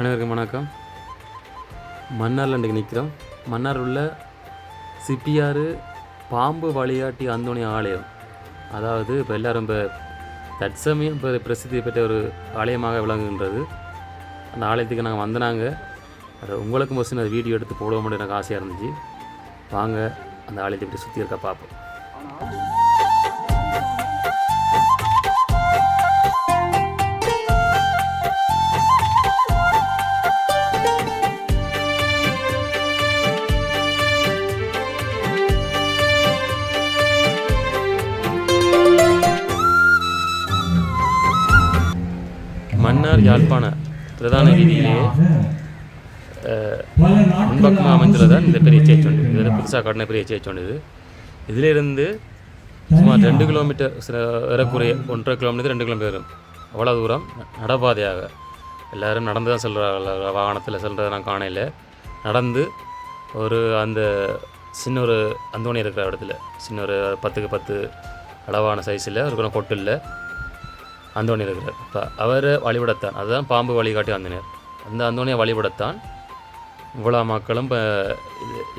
அனைவருக்கும் வணக்கம். மன்னாரில் இன்றைக்கு நிற்கிறோம் மன்னார் உள்ள சிப்பியாறு பாம்பு வழிகாட்டி அந்தோணி ஆலயம். அதாவது இப்போ எல்லாரும் இப்போ தற்சமயம் இப்போ பிரசித்தி பெற்ற ஒரு ஆலயமாக விளங்குகின்றது. அந்த ஆலயத்துக்கு நாங்கள் வந்தனாங்க. அது உங்களுக்கு ஒரு அது வீடியோ எடுத்து போடுவோம் எனக்கு ஆசையாக இருந்துச்சு. வாங்க அந்த ஆலயத்தை இப்படி சுற்றி இருக்க பார்ப்போம். யாழ்ப்பாண பிரதான வீதியிலே முன்பக்கமாக அமைந்துள்ளதான் இந்த பெரிய சேச் ஒன்று. இதில் புதுசாக கட்டின பெரிய சேச் ஒன்று இது. இதிலிருந்து சுமார் ரெண்டு கிலோமீட்டர் சில ஏறக்குறைய ஒன்றரை கிலோமீட்டர் ரெண்டு கிலோமீட்டர் வரும். அவ்வளோ தூரம் நடப்பாதையாக எல்லாரும் நடந்து தான் செல்கிறார்கள் வாகனத்தில் செல்கிறத நான் காணையில் நடந்து ஒரு அந்த சின்ன ஒரு அந்தோணி இருக்கிற இடத்துல. சின்ன ஒரு பத்துக்கு பத்து அளவான சைஸில் இருக்கிற கொட்டில் அந்தோணி இருக்கிறார். இப்போ அவர் வழிபடத்தான். அதுதான் பாம்பு வழிகாட்டி அந்தனர் அந்த அந்தோணியை வழிபடத்தான். இவ்வளோ மக்களும் இப்போ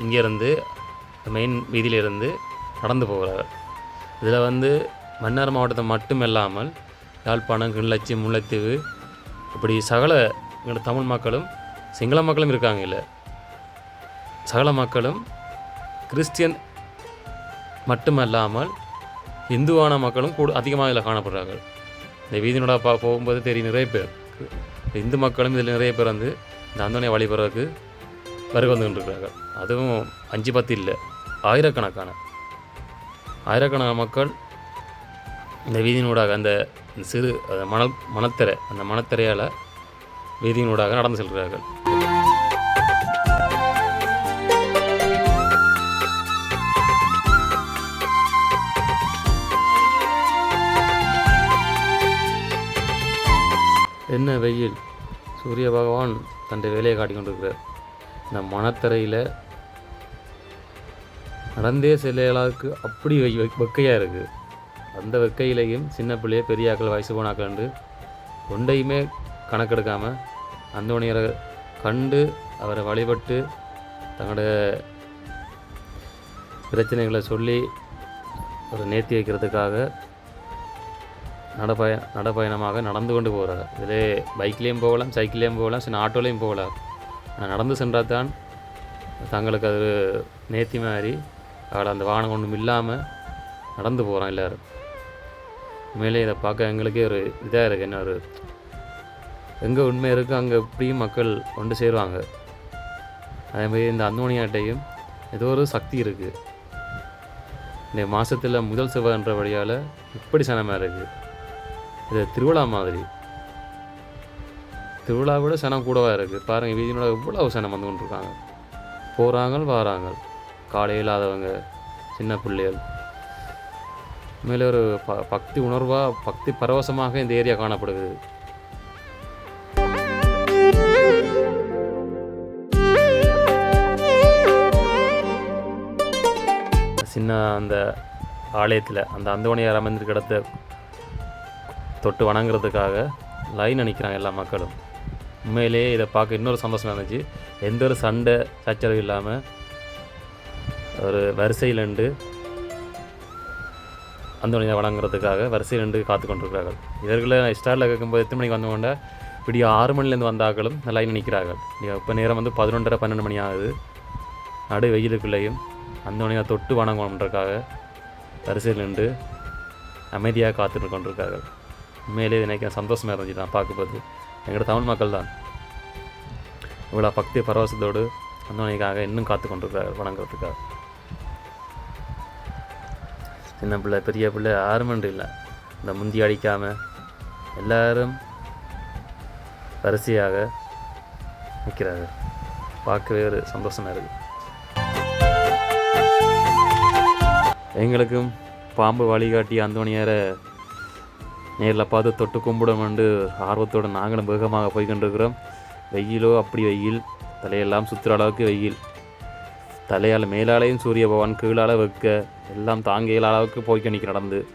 இங்கேருந்து மெயின் வீதியிலிருந்து நடந்து போகிறார்கள். இதில் வந்து மன்னார் மாவட்டத்தை மட்டும் இல்லாமல் யாழ்ப்பாணம் கிள்ளச்சி முல்லைத்தீவு இப்படி சகல எங்களோட தமிழ் மக்களும் சிங்கள மக்களும் இருக்காங்க இல்லை சகல மக்களும் கிறிஸ்டியன் மட்டுமல்லாமல் இந்துவான மக்களும் கூட அதிகமாக இதில் காணப்படுறார்கள். இந்த வீதியினோட பா போகும்போது தெரியும் நிறைய பேர். இந்து மக்களும் இதில் நிறைய பேர் வந்து இந்த அந்தோனியை வழிபடுறதுக்கு வருகை வந்து கொண்டிருக்கிறார்கள் அதுவும் அஞ்சு பத்து இல்லை ஆயிரக்கணக்கான. ஆயிரக்கணக்கான மக்கள் இந்த வீதியினூடாக அந்த சிறு அந்த மணல் மணத்திரை அந்த மணத்திரையால் வீதியினூடாக நடந்து செல்கிறார்கள். சூரிய பகவான் தன்னுடைய வேலையை காட்டிக் இந்த மனத்தரையில் நடந்தே செல்ல அப்படி வெக்கையாக இருக்குது அந்த வெக்கையிலையும் சின்ன பிள்ளைய பெரியாக்கள் வயசு போனாக்கண்டு ஒன்றையுமே கணக்கெடுக்காமல் அந்தோணியரை கண்டு அவரை வழிபட்டு தங்களோட பிரச்சனைகளை சொல்லி ஒரு நேர்த்தி வைக்கிறதுக்காக நடப்பய நடப்பயணமாக நடந்து கொண்டு போகிறாங்க இதிலே பைக்லேயும் போகலாம் சைக்கிள்லேயும் போகலாம் சின்ன ஆட்டோலேயும் போகலாம். நடந்து சென்றால் தான் தங்களுக்கு அது நேர்த்தி மாதிரி அவளை அந்த வாகனம் ஒன்றும் இல்லாமல் நடந்து போகிறான் எல்லோரும். உண்மையிலே இதை பார்க்க எங்களுக்கே ஒரு இதாக இருக்குது என்ன ஒரு எங்கே உண்மை இருக்கோ அங்கே எப்படியும் மக்கள் கொண்டு சேருவாங்க. அதேமாதிரி இந்த அந்தோணியாட்டையும் ஏதோ ஒரு சக்தி இருக்குது இந்த மாதத்தில் முதல் செவ்வாய்ன்ற வழியால் இப்படி சனமாக இருக்குது இது திருவிழா மாதிரி. திருவிழா விட சனம் கூடவாக இருக்குது பாருங்கள் வீதியினோட எவ்வளோ சனம் வந்து கொண்டிருக்காங்க. போகிறாங்க வராங்க காலையில் இல்லாதவங்க சின்ன பிள்ளைகள். மேலே ஒரு ப பக்தி உணர்வாக பக்தி பரவசமாக இந்த ஏரியா காணப்படுது சின்ன அந்த ஆலயத்தில் அந்த அந்தோணியார் அமைந்து கிடத்த தொட்டு வணங்குறதுக்காக லைன் நிற்கிறாங்க எல்லா மக்களும். உண்மையிலேயே இதை பார்க்க இன்னொரு சந்தோஷம் இருந்துச்சு. எந்த ஒரு சண்டை சச்சரவு இல்லாமல் ஒரு வரிசையில் நின்று அந்தோணியை வணங்குறதுக்காக வரிசையில் நின்று காத்து கொண்டிருக்கிறார்கள். இவர்களை ஸ்டாரில் கேட்கும்போது எத்தனை மணிக்கு வந்தவங்க இப்படி ஆறு மணிலேருந்து வந்தாக்களும் இந்த லைன் நிற்கிறார்கள் இப்போ நேரம் வந்து பதினொன்றரை பன்னெண்டு மணி ஆகுது. நடு வெயிலுக்குள்ளேயும் அந்தோணியை தொட்டு வணங்கணுன்றக்காக வரிசையில் நின்று அமைதியாக காத்துட்டு கொண்டிருக்கார்கள் உண்மையிலே இது சந்தோஷமாக இருந்துச்சு நான் பார்க்கும்போது எங்களோட தமிழ் மக்கள் தான் இவ்வளோ பக்தி பரவசத்தோடு அந்தோணிக்காக இன்னும் காத்து கொண்டிருக்கிறார் வணங்குறதுக்காக. சின்ன பிள்ளை பெரிய பிள்ளை ஆறுமன்று இல்லை. இந்த முந்தி அடிக்காமல் எல்லாரும் வரிசையாக நிற்கிறாங்க பார்க்கவே ஒரு சந்தோஷமாக இருக்குது எங்களுக்கும் பாம்பு வழிகாட்டி அந்தோணியாரை நேரில் பார்த்து தொட்டு கும்பிடணும்னு ஆர்வத்தோடு நாங்களும் வேகமாக போய் கொண்டிருக்கிறோம். வெயிலோ அப்படி வெயில். தலையெல்லாம் சுற்றுற அளவுக்கு வெயில். தலையால் மேலாலையும் சூரிய பகவான் கீழால் வைக்க எல்லாம் தாங்க இயலாத அளவுக்கு போய்க்க நிற்க நடந்து.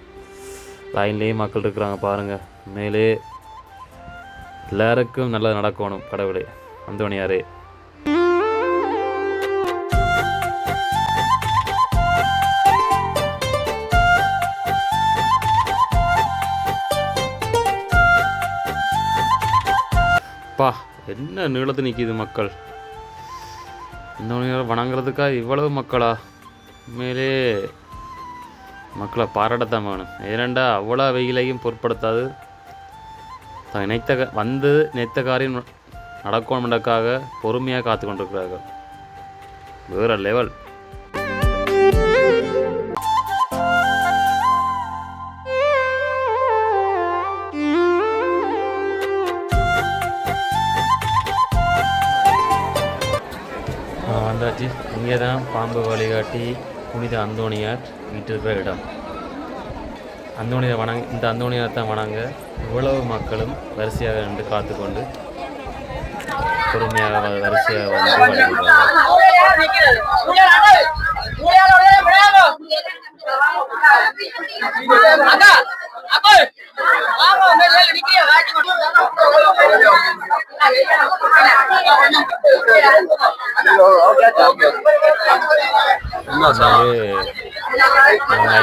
லைன்லேயும் மக்கள் இருக்கிறாங்க பாருங்கள் மேலே எல்லாருக்கும் நல்லது நடக்கணும் கடவுளே. அந்தோணியாரே என்ன நீளத்து நிற்கிது மக்கள்? இந்த வணங்குறதுக்கா இவ்வளவு மக்களா? உண்மையிலே மக்களை பாராட்டத்தான் வேணும். ஏனண்டா அவ்வளோ வெயிலையும் பொருட்படுத்தாது. தான் நினைத்த க- வந்து நினைத்த காரியம் நடக்கணுமென்றக்காக பொறுமையாக காத்து கொண்டிருக்கிறார்கள் வேறு லெவல் இங்கே தான் பாம்பு வழிகாட்டி புனித அந்தோணியார் வீட்டிருக்கிற இடம். அந்தோணியார் வணங்க இந்த அந்தோணியார் தான் வணங்க இவ்வளவு மக்களும் வரிசையாக நின்று காத்துக்கொண்டு பொறுமையாக வரிசையாக வந்து வழிபடுறாங்க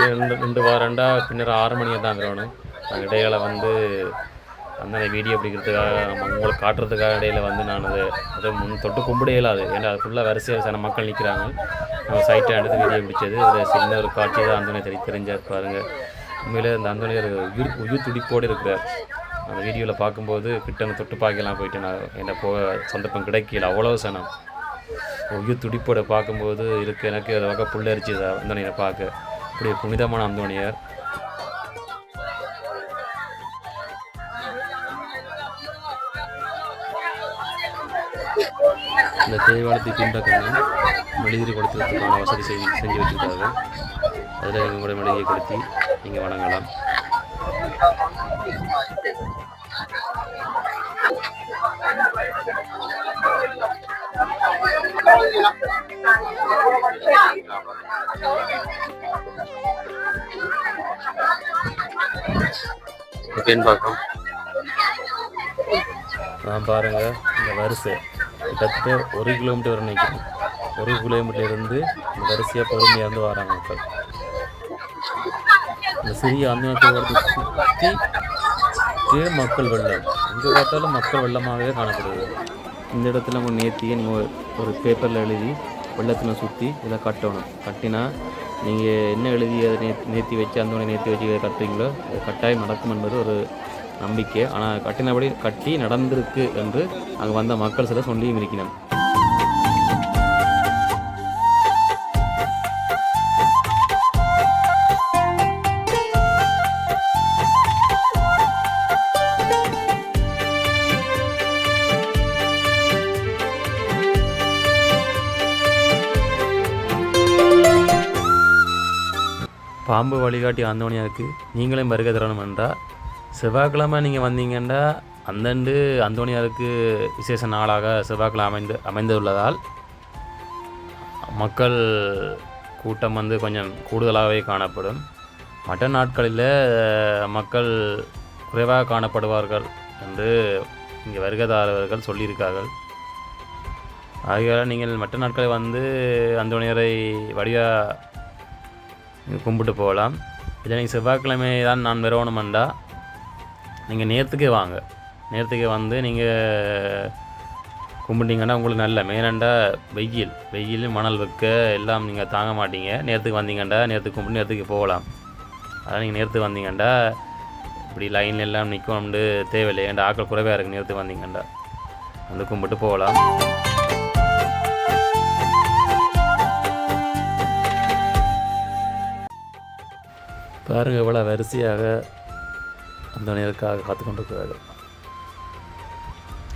ரெண்டு ரெண்டு வாரண்டா பின்னர் ஆறு மணியை தான் வரணும் நாங்கள் இடையில வந்து அந்த வீடியோ பிடிக்கிறதுக்காக நம்ம உங்களுக்கு காட்டுறதுக்காக இடையில வந்து நான் அது அது முன் தொட்டு கும்பிட இயலாது ஏன்னா அது ஃபுல்லாக வரிசையாக சில மக்கள் நிற்கிறாங்க நம்ம சைட்டை எடுத்து வீடியோ பிடிச்சது. அது சின்ன ஒரு காட்சி தான். அந்த தெரிஞ்சா பாருங்கள் உண்மையிலே அந்த அந்தோனியர் உயிர் உயிர் துடிப்போடு இருக்கிறார். அந்த வீடியோவில் பார்க்கும்போது கிட்ட தொட்டு பார்க்கலாம் போயிட்டு நான். என்ன போக சந்தர்ப்பம் கிடைக்கல அவ்வளோ சனம். உயிர் துடிப்போட பார்க்கும்போது இருக்கு எனக்கு அது வகை புல்லரிச்சு அந்தோனியரை பார்க்க. இப்படி புனிதமான அந்தோனியர். இந்த தேவாலயத்தை பின்பக்கங்கள் மெழுதிரி கொடுத்ததுக்கான வசதி செய்து செஞ்சு வச்சுருக்காங்க அதில் எங்களுடைய மெழுதியை கொடுத்து நீங்கள் வணங்கலாம். பார்க்கலாம் நான் பாருங்க இந்த வரிசை. கிட்டத்தட்ட ஒரு கிலோமீட்டர் வரை நிற்கிறேன் ஒரு கிலோமீட்டர் இருந்து இந்த வரிசையாக பொறுமையாக இருந்து வராங்க மக்கள். இந்த சிறிய அந்தனத்தை சுற்றி மக்கள் வெள்ளம். எங்கே பார்த்தாலும் மக்கள் வெள்ளமாகவே காணப்படுது. இந்த இடத்துல உங்கள் நேர்த்தியை நீங்கள் ஒரு பேப்பரில் எழுதி வெள்ளத்தில் சுற்றி இதை கட்டணும். கட்டினா நீங்கள் என்ன எழுதி அதை நே நேர்த்தி வச்சு அந்த நேர்த்தி வச்சு இதை கட்டுறீங்களோ? அது கட்டாயம் நடக்கும் என்பது ஒரு நம்பிக்கை. ஆனால் கட்டினபடி கட்டி நடந்திருக்கு என்று அங்கே வந்த மக்கள் சில சொல்லியும் இருக்கிறோம் பாம்பு வழிகாட்டி அந்தோணியாருக்கு நீங்களும் வருகை தரணும் என்றால் செவ்வாய்க்கிழமை நீங்கள் வந்தீங்கன்னா அந்தண்டு அந்தோனியாருக்கு விசேஷ நாளாக செவ்வாய்க்கிழமை அமைந்து அமைந்துள்ளதால் மக்கள் கூட்டம் வந்து கொஞ்சம் கூடுதலாகவே காணப்படும். மற்ற நாட்களில் மக்கள் குறைவாக காணப்படுவார்கள் என்று இங்கே வருகைதாரர்கள் சொல்லியிருக்கார்கள். ஆகையால் நீங்கள் மற்ற நாட்களில் வந்து அந்தோணியரை வடிவாக கும்பிட்டு போகலாம். இல்லை நீங்கள் செவ்வாய்க்கிழமை தான் நான் வரணுமெண்டா நீங்கள் நேரத்துக்கே வாங்க. நேரத்துக்கே வந்து நீங்கள் கும்பிட்டீங்கன்னா உங்களுக்கு நல்ல. மெயினாண்டா வெயில். வெயில் மணல் வைக்க எல்லாம் நீங்கள் தாங்க மாட்டீங்க. நேரத்துக்கு வந்தீங்கண்டா நேரத்துக்கு கும்பிட்டு நேரத்துக்கு போகலாம். அதான் நீங்கள் நேரத்துக்கு வந்தீங்கண்டா இப்படி லைன் எல்லாம் நிற்கணும்னு தேவையில்லை. ஏன்டா ஆக்கள் குறைவாக இருக்குது நேரத்துக்கு வந்தீங்கண்டா வந்து கும்பிட்டு போகலாம். பாருங்க இவ்வளோ வரிசையாக அந்த நேருக்காக காத்து கொண்டிருக்கிறார்கள்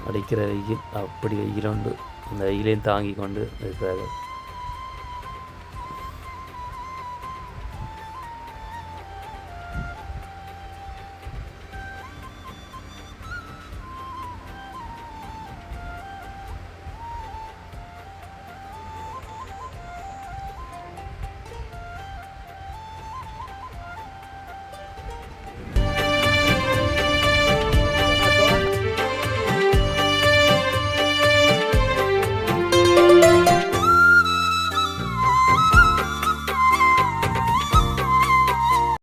அடிக்கிற வெயில் அப்படி வெயில் உண்டு அந்த வெயிலையும் தாங்கி கொண்டு இருக்கிறார்கள்.